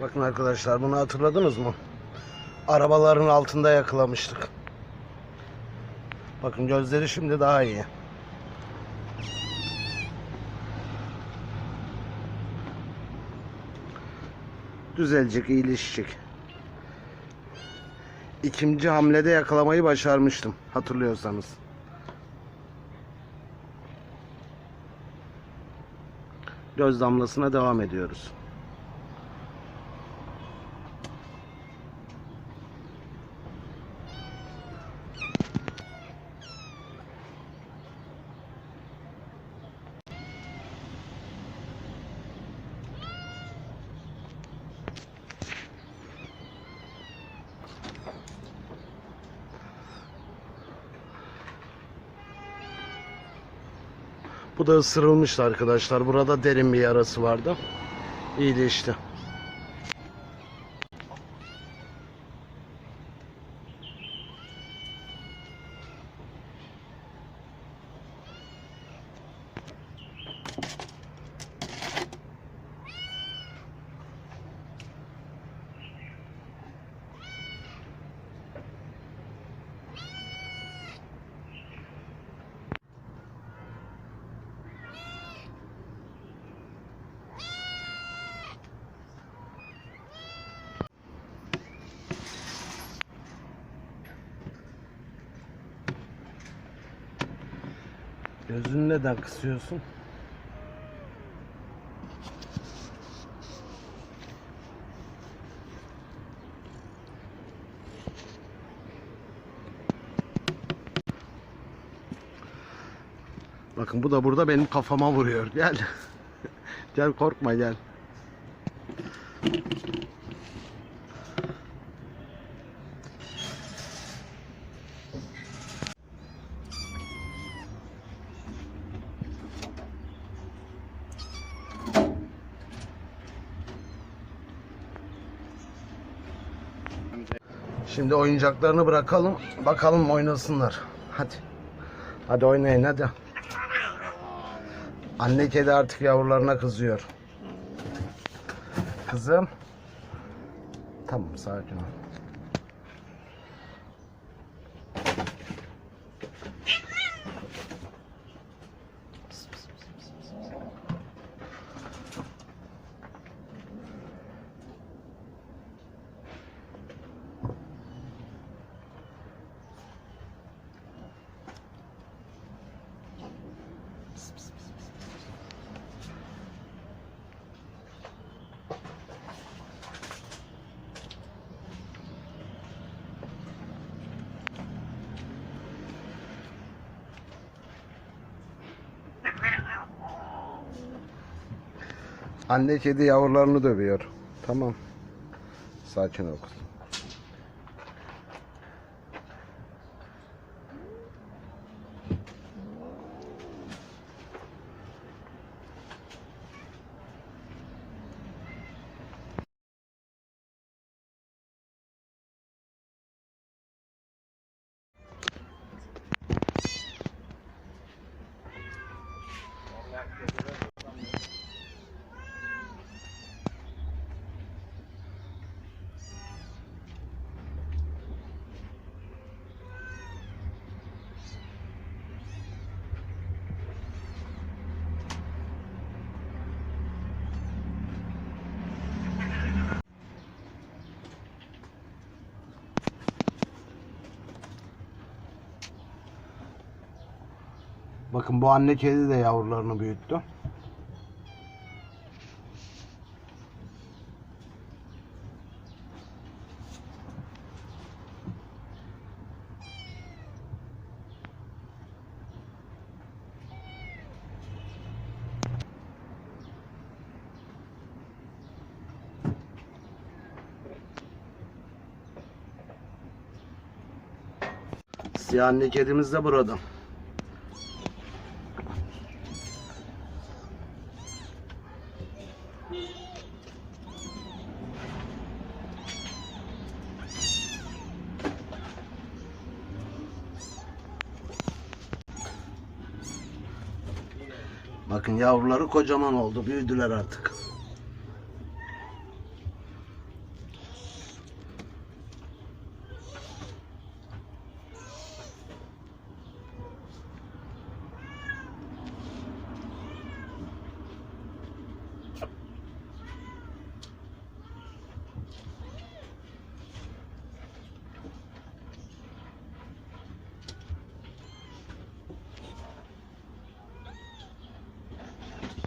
Bakın arkadaşlar bunu hatırladınız mı? Arabaların altında yakalamıştık. Bakın gözleri şimdi daha iyi. Düzelecek, iyileşecek. İkinci hamlede yakalamayı başarmıştım hatırlıyorsanız. Göz damlasına devam ediyoruz. Bu da ısırılmıştı arkadaşlar. Burada derin bir yarası vardı. İyileşti. Gözünü neden kısıyorsun? Bakın bu da burada benim kafama vuruyor. Gel. gel korkma gel. Şimdi oyuncaklarını bırakalım. Bakalım oynasınlar. Hadi. Hadi oynayın hadi. Anne kedi artık yavrularına kızıyor. Kızım. Tamam sakin ol. Anne kedi yavrularını dövüyor. Tamam. Sakin ol. kızım. Bakın bu anne kedi de yavrularını büyüttü. Siyah anne kedimiz de burada. Bakın yavruları kocaman oldu. Büyüdüler artık.